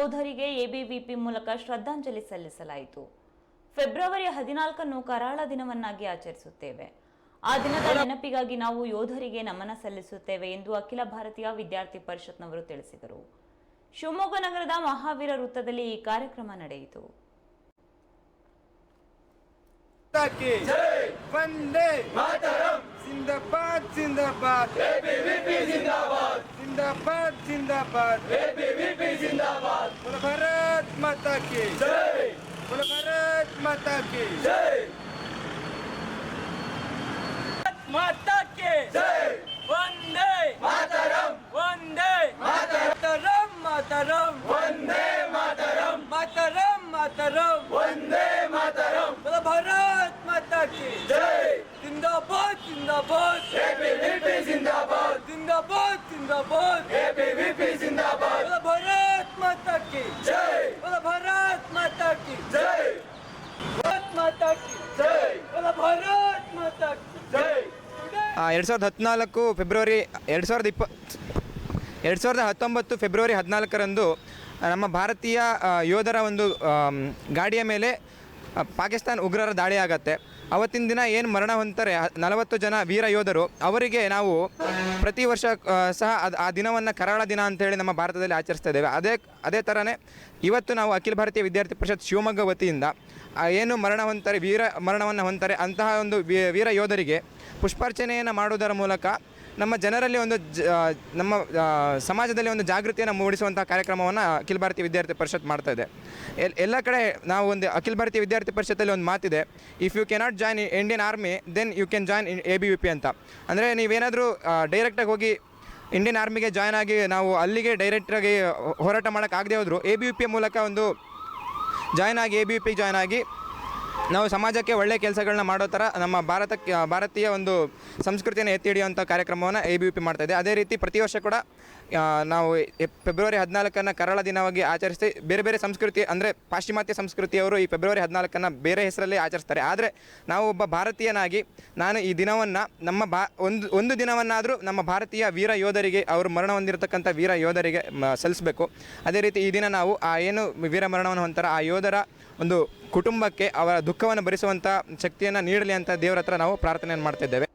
ಯೋಧರಿಗೆ ಎಬಿವಿಪಿ ಮೂಲಕ ಶ್ರದ್ಧಾಂಜಲಿ ಸಲ್ಲಿಸಲಾಯಿತು. ಫೆಬ್ರವರಿ ಹದಿನಾಲ್ಕನ್ನು ಕರಾಳ ದಿನವನ್ನಾಗಿ ಆಚರಿಸುತ್ತೇವೆ. ಆ ದಿನದ ನೆನಪಿಗಾಗಿ ನಾವು ಯೋಧರಿಗೆ ನಮನ ಸಲ್ಲಿಸುತ್ತೇವೆ ಎಂದು ಅಖಿಲ ಭಾರತೀಯ ವಿದ್ಯಾರ್ಥಿ ಪರಿಷತ್ನವರು ತಿಳಿಸಿದರು. ಶಿವಮೊಗ್ಗ ನಗರದ ಮಹಾವೀರ ವೃತ್ತದಲ್ಲಿ ಈ ಕಾರ್ಯಕ್ರಮ ನಡೆಯಿತು. माता की जय बोलो भारत माता की जय माता के जय वंदे मातरम वंदे मातरम मातरम वंदे मातरम मातरम मातरम वंदे मातरम बोलो भारत माता की जय जिंदाबाद जिंदाबाद एबीवीपी जिंदाबाद जिंदाबाद जिंदाबाद एबीवीपी जिंदाबाद बोलो भारत ಎರಡು ಸಾವಿರದ ಹದಿನಾಲ್ಕು ಫೆಬ್ರವರಿ ಎರಡು ಸಾವಿರದ ಇಪ್ಪ ಎರಡು ಸಾವಿರದ ಹತ್ತೊಂಬತ್ತು ಫೆಬ್ರವರಿ ಹದಿನಾಲ್ಕರಂದು ನಮ್ಮ ಭಾರತೀಯ ಯೋಧರ ಒಂದು ಗಾಡಿಯ ಮೇಲೆ ಪಾಕಿಸ್ತಾನ್ ಉಗ್ರರ ದಾಳಿ ಆಗತ್ತೆ. ಅವತ್ತಿನ ದಿನ ಏನು ಮರಣ ಹೊಂತಾರೆ ನಲವತ್ತು ಜನ ವೀರ ಯೋಧರು, ಅವರಿಗೆ ನಾವು ಪ್ರತಿ ವರ್ಷ ಸಹ ಅದು, ಆ ದಿನವನ್ನು ಕರಾಳ ದಿನ ಅಂತೇಳಿ ನಮ್ಮ ಭಾರತದಲ್ಲಿ ಆಚರಿಸ್ತಾ ಇದ್ದೇವೆ. ಅದೇ ಅದೇ ಥರನೇ ಇವತ್ತು ನಾವು ಅಖಿಲ ಭಾರತೀಯ ವಿದ್ಯಾರ್ಥಿ ಪರಿಷತ್ ಶಿವಮೊಗ್ಗ ವತಿಯಿಂದ ಏನು ಮರಣ ಹೊಂತಾರೆ ವೀರ ಮರಣವನ್ನು ಹೊಂತಾರೆ ಅಂತಹ ಒಂದು ವೀರ ಯೋಧರಿಗೆ ಪುಷ್ಪಾರ್ಚನೆಯನ್ನು ಮಾಡುವುದರ ಮೂಲಕ ನಮ್ಮ ಜನರಲ್ಲಿ ಒಂದು ನಮ್ಮ ಸಮಾಜದಲ್ಲಿ ಒಂದು ಜಾಗೃತಿಯನ್ನು ಮೂಡಿಸುವಂಥ ಕಾರ್ಯಕ್ರಮವನ್ನು ಅಖಿಲ ಭಾರತೀಯ ವಿದ್ಯಾರ್ಥಿ ಪರಿಷತ್ ಮಾಡ್ತಾ ಇದೆ. ಎಲ್, ಎಲ್ಲ ಕಡೆ ನಾವು ಒಂದು ಅಖಿಲ ಭಾರತೀಯ ವಿದ್ಯಾರ್ಥಿ ಪರಿಷತ್ತಲ್ಲಿ ಒಂದು ಮಾತಿದೆ. If you cannot join Indian Army then you can join A B U P ಅಂತ. ಅಂದರೆ ನೀವೇನಾದರೂ ಡೈರೆಕ್ಟಾಗಿ ಹೋಗಿ ಇಂಡಿಯನ್ ಆರ್ಮಿಗೆ ಜಾಯ್ನ್ ಆಗಿ ನಾವು ಅಲ್ಲಿಗೆ ಡೈರೆಕ್ಟಾಗಿ ಹೋರಾಟ ಮಾಡೋಕ್ಕಾಗದೇ ಹೋದರೂ ಎ ಬಿ ಯು ಪಿ ಮೂಲಕ ಒಂದು ಜಾಯ್ನ್ ಆಗಿ A B U P join ಆಗಿ ನಾವು ಸಮಾಜಕ್ಕೆ ಒಳ್ಳೆಯ ಕೆಲಸಗಳನ್ನ ಮಾಡೋ ಥರ ನಮ್ಮ ಭಾರತಕ್ಕೆ, ಭಾರತೀಯ ಒಂದು ಸಂಸ್ಕೃತಿಯನ್ನು ಎತ್ತಿ ಹಿಡಿಯುವಂಥ ಕಾರ್ಯಕ್ರಮವನ್ನು ಎ ಬಿ ಯು ಪಿ ಮಾಡ್ತಾ ಇದೆ. ಅದೇ ರೀತಿ ಪ್ರತಿ ವರ್ಷ ಕೂಡ ನಾವು ಫೆಬ್ರವರಿ ಹದಿನಾಲ್ಕನ್ನು ಕರಾಳ ದಿನವಾಗಿ ಆಚರಿಸಿ, ಬೇರೆ ಬೇರೆ ಸಂಸ್ಕೃತಿ ಅಂದರೆ ಪಾಶ್ಚಿಮಾತ್ಯ ಸಂಸ್ಕೃತಿಯವರು ಈ ಫೆಬ್ರವರಿ ಹದಿನಾಲ್ಕನ್ನು ಬೇರೆ ಹೆಸರಲ್ಲಿ ಆಚರಿಸ್ತಾರೆ. ಆದರೆ ನಾವು ಒಬ್ಬ ಭಾರತೀಯನಾಗಿ ನಾನು ಈ ದಿನವನ್ನು ನಮ್ಮ ಬಾ ಒಂದು ಒಂದು ದಿನವನ್ನಾದರೂ ನಮ್ಮ ಭಾರತೀಯ ವೀರ ಯೋಧರಿಗೆ, ಅವರು ಮರಣ ಹೊಂದಿರತಕ್ಕಂಥ ವೀರ ಯೋಧರಿಗೆ ಸಲ್ಲಿಸಬೇಕು. ಅದೇ ರೀತಿ ಈ ದಿನ ನಾವು ಆ ಏನು ವೀರ ಮರಣವನ್ನು ಹೊಂತಾರ ಆ ಯೋಧರ ಒಂದು ಕುಟುಂಬಕ್ಕೆ ಅವರ ದುಃಖವನ್ನು ಭರಿಸುವಂಥ ಶಕ್ತಿಯನ್ನು ನೀಡಲಿ ಅಂತ ದೇವರ ಹತ್ರ ನಾವು ಪ್ರಾರ್ಥನೆಯನ್ನು ಮಾಡ್ತಿದ್ದೇವೆ.